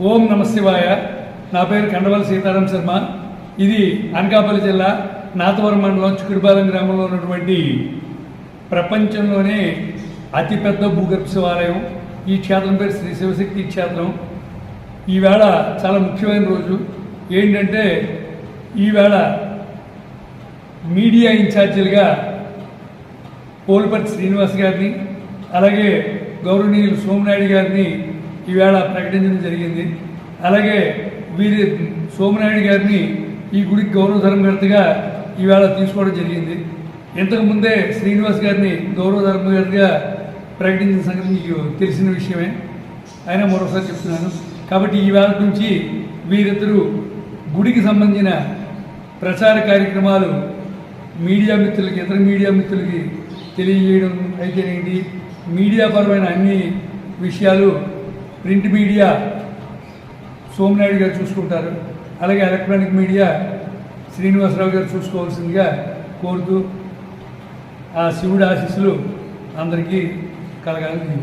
ఓం నమశివాయ నా పేరు కండవల్ సీతారాం శర్మ. ఇది అనకాపల్లి జిల్లా నాతవరం మండలం చిక్కుడుపాలెం గ్రామంలో ఉన్నటువంటి ప్రపంచంలోనే అతిపెద్ద భూగర్భ శివాలయం. ఈ క్షేత్రం పేరు శ్రీ శివశక్తి క్షేత్రం. ఈవేళ చాలా ముఖ్యమైన రోజు. ఏంటంటే ఈవేళ మీడియా ఇన్ఛార్జీలుగా పోల్పర్తి శ్రీనివాస్ గారిని అలాగే గౌరవనీయులు సోమనాయుడు గారిని ఈవేళ ప్రకటించడం జరిగింది. అలాగే వీరి సోమనాయుడు గారిని ఈ గుడికి గౌరవ ధర్మకర్తగా ఈవేళ తీసుకోవడం జరిగింది. ఇంతకుముందే శ్రీనివాస్ గారిని గౌరవ ధర్మకర్తగా ప్రకటించిన సంగతి మీకు తెలిసిన విషయమే. ఆయన మరోసారి చెప్తున్నాను. కాబట్టి ఈవేళ నుంచి వీరిద్దరూ గుడికి సంబంధించిన ప్రచార కార్యక్రమాలు మీడియా మిత్రులకి ఇతర మీడియా మిత్రులకి తెలియజేయడం అయితేనేంటి? మీడియా పరమైన అన్ని విషయాలు ప్రింట్ మీడియా సోమనాయుడు గారు చూసుకుంటారు. అలాగే ఎలక్ట్రానిక్ మీడియా శ్రీనివాసరావు గారు చూసుకోవాల్సిందిగా కోరుతూ ఆ శివుడి ఆశీస్సులు అందరికీ కలగాలని